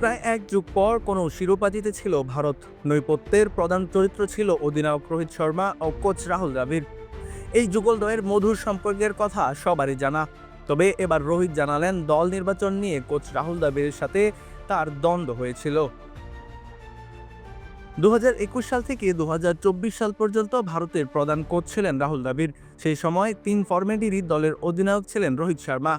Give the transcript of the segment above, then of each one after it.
প্রায় এক যুগ পর কোনো শিরোপা জিতেছিল ভারত। নৈপত্যের প্রধান চরিত্র ছিল অধিনায়ক রোহিত শর্মা ও কোচ রাহুল দ্রাবিড়। এই যুগলদ্বয়ের মধুর সম্পর্কের কথা সবারই জানা। তবে এবার রোহিত জানালেন, দল নির্বাচন নিয়ে কোচ রাহুল দ্রাবিড়ের সাথে তার দ্বন্দ্ব হয়েছিল। দু হাজার একুশ সাল থেকে দু হাজার চব্বিশ সাল পর্যন্ত ভারতের প্রধান কোচ ছিলেন রাহুল দ্রাবিড়। সেই সময় তিন ফরম্যাটেরই দলের অধিনায়ক ছিলেন রোহিত শর্মা।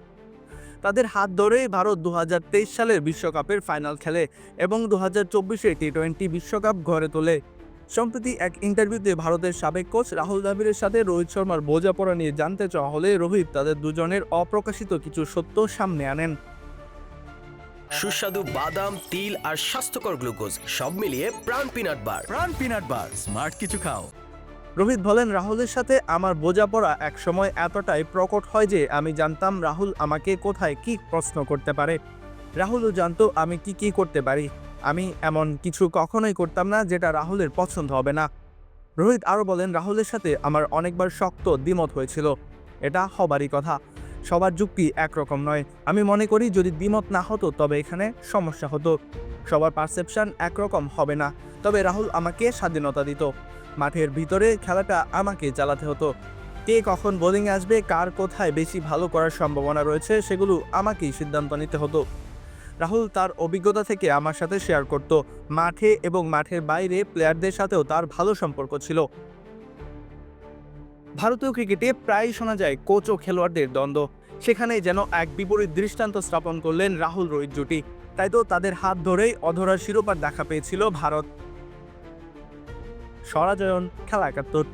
তাদের হাত ধরেই ভারত দু হাজার তেইশ সালের বিশ্বকাপের ফাইনাল খেলে এবং দু হাজার চব্বিশে টি টোয়েন্টি বিশ্বকাপ ঘরে তোলে। সম্প্রতি এক ইন্টারভিউতে ভারতের সাবেক কোচ রাহুল দ্রাবিড়ের সাথে রোহিত শর্মার বোঝাপড়া নিয়ে জানতে চাওয়া হলে রোহিত তাদের দুজনের অপ্রকাশিত কিছু সত্য সামনে আনেন। সুস্বাদু বাদাম তিল আর স্বাস্থ্যকর গ্লুকোজ সব মিলিয়ে প্রাণ পিনাট বার। প্রাণ পিনাট বার। স্মার্ট কিছু খাও। রোহিত বলেন, রাহুলের সাথে আমার বোঝাপড়া একসময় এতটাই প্রকট হয় যে আমি জানতাম রাহুল আমাকে কোথায় কি প্রশ্ন করতে পারে। রাহুলও জানতো আমি কি কি করতে পারি। আমি এমন কিছু কখনোই করতাম না যেটা রাহুলের পছন্দ হবে না। রোহিত আরও বলেন, রাহুলের সাথে আমার অনেকবার শক্ত দ্বিমত হয়েছিল। এটা হবারই কথা। সবার যুক্তি একরকম নয়। আমি মনে করি যদি দ্বিমত না হতো তবে এখানে সমস্যা হতো। সবার পারসেপশন একরকম হবে না। তবে রাহুল আমাকে স্বাধীনতা দিত। মাঠের ভিতরে খেলাটা আমাকে চালাতে হতো। কে কখন বোলিংয়ে আসবে, কার কোথায় বেশি ভালো করার সম্ভাবনা রয়েছে, সেগুলো আমাকেই সিদ্ধান্ত নিতে হতো। রাহুল তার অভিজ্ঞতা থেকে আমার সাথে শেয়ার করত। মাঠে এবং মাঠের বাইরে প্লেয়ারদের সাথেও তার ভালো সম্পর্ক ছিল। ভারতীয় ক্রিকেটে প্রায়ই শোনা যায় কোচ ও খেলোয়াড়দের দ্বন্দ্ব। সেখানে যেন এক বিপরীত দৃষ্টান্ত স্থাপন করলেন রাহুল রোহিত জুটি। তাই তো তাদের হাত ধরেই অধরার শিরোপার দেখা পেয়েছিল ভারত। সরাজয়ন খেলা একাত্তর।